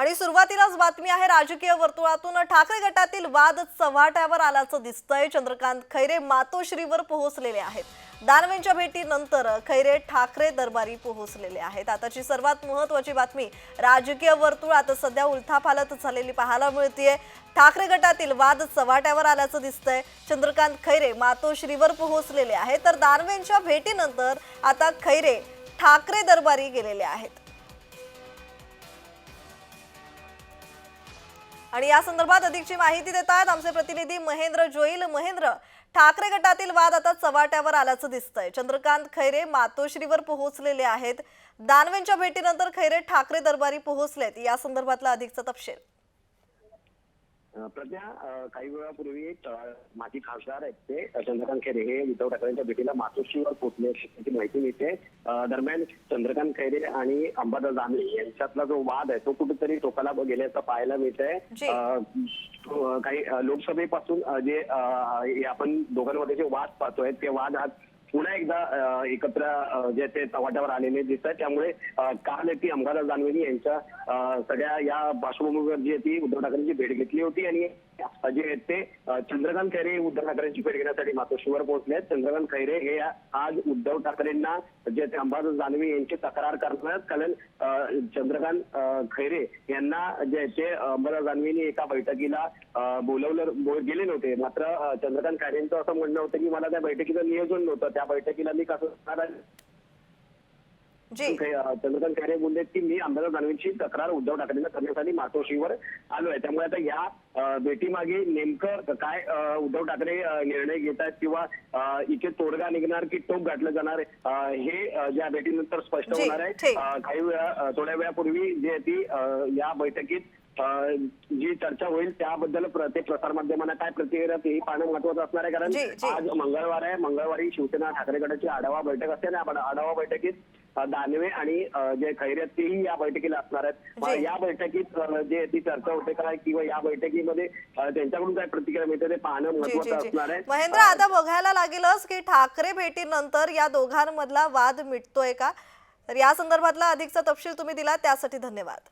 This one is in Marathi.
आणि सुरुवातीलाच बातमी आहे राजकीय वर्तुळातून ठाकरे गटातील वाद चव्हाट्यावर आल्याचं दिसतंय. चंद्रकांत खैरे मातोश्रीवर पोहोचलेले आहेत. दानवेंच्या भेटीनंतर खैरे ठाकरे दरबारी पोहोचलेले आहेत. आताची सर्वात महत्वाची बातमी राजकीय वर्तुळात सध्या उलथापालत झालेली पाहायला मिळतीये. ठाकरे गटातील वाद चव्हाट्यावर आल्याचं दिसतंय. चंद्रकांत खैरे मातोश्रीवर पोहोचलेले आहेत. तर दानवेंच्या भेटीनंतर आता खैरे ठाकरे दरबारी गेलेले आहेत. आणि या संदर्भात अधिकची माहिती देत आहेत आमचे प्रतिनिधी महेंद्र जोईल. महेंद्र ठाकरे गटातील वाद आता चव्हाट्यावर आल्याचं दिसतंय. चंद्रकांत खैरे मातोश्रीवर पोहोचलेले आहेत. दानवेंच्या भेटीनंतर खैरे ठाकरे दरबारी पोहोचलेत. या संदर्भातला अधिकचा तपशील. प्रज्ञा काही वेळापूर्वी माजी खासदार आहेत ते चंद्रकांत खैरे. हे उद्धव ठाकरेंच्या भेटीला मातोश्रीवर पोहोचले अशी माहिती मिळते. दरम्यान चंद्रकांत खैरे आणि अंबादास दानवे यांच्यातला जो वाद आहे तो कुठेतरी टोकाला गेल्याचं पाहायला मिळत. आहे काही लोकसभेपासून जे आपण दोघांमध्ये जे वाद पाहतोय ते वाद आज पुन्हा एकदा एकत्र जे ते चव्हाट्यावर आलेले दिसत आहेत. त्यामुळे काल ती अंबादास दानवेनी यांच्या सगळ्या या पार्श्वभूमीवर जी ती उद्धव ठाकरेंची भेट घेतली होती आणि जे आहेत ते चंद्रकांत खैरे उद्धव ठाकरेंची भेट घेण्यासाठी मातोश्रीवर पोहोचले चंद्रकांत खैरे हे आज उद्धव ठाकरेंना जे ते अंबादास दानवे यांची तक्रार करणार कारण चंद्रकांत खैरे यांना जे ते अंबादास दानवेनी एका बैठकीला बोलवलं गेले नव्हते. मात्र चंद्रकांत खैरेंचं असं म्हणणं होतं की मला त्या बैठकीचं नियोजन नव्हतं. त्या बैठकीला मी कसं आहे? चंद्रकांत खैरे बोलले की मी अंबादास दानवेची तक्रार उद्धव ठाकरेंना करण्यासाठी मातोश्रीवर आलोय त्यामुळे आता या भेटीमागे नेमकं काय उद्धव ठाकरे निर्णय घेत आहेत किंवा इथे तोडगा निघणार की टोक गाठलं जाणार हे या भेटीनंतर स्पष्ट होणार आहे. काही वेळा थोड्या वेळापूर्वी जी आहे ती या बैठकीत जी चर्चा होईल त्याबद्दल ते प्रसारमाध्यमांना काय प्रतिक्रिया ते पाहणं महत्वाचं असणार आहे. कारण. आज मंगळवार आहे. मंगळवारी शिवसेना ठाकरे गटाची आढावा बैठक असते ना आपण आढावा बैठकीत दानवे आणि जे खैरे आहेत तेही या बैठकीला असणार आहेत. या बैठकीत जे ती चर्चा होते काय किंवा या बैठकीमध्ये त्यांच्याकडून काय प्रतिक्रिया मिळते ते पाहणं महत्वाचं असणार आहे. महेंद्र आता बघायला लागेलच की ठाकरे भेटीनंतर या दोघांमधला वाद मिटतोय का? तर या संदर्भातला अधिकचा तपशील तुम्ही दिला त्यासाठी धन्यवाद.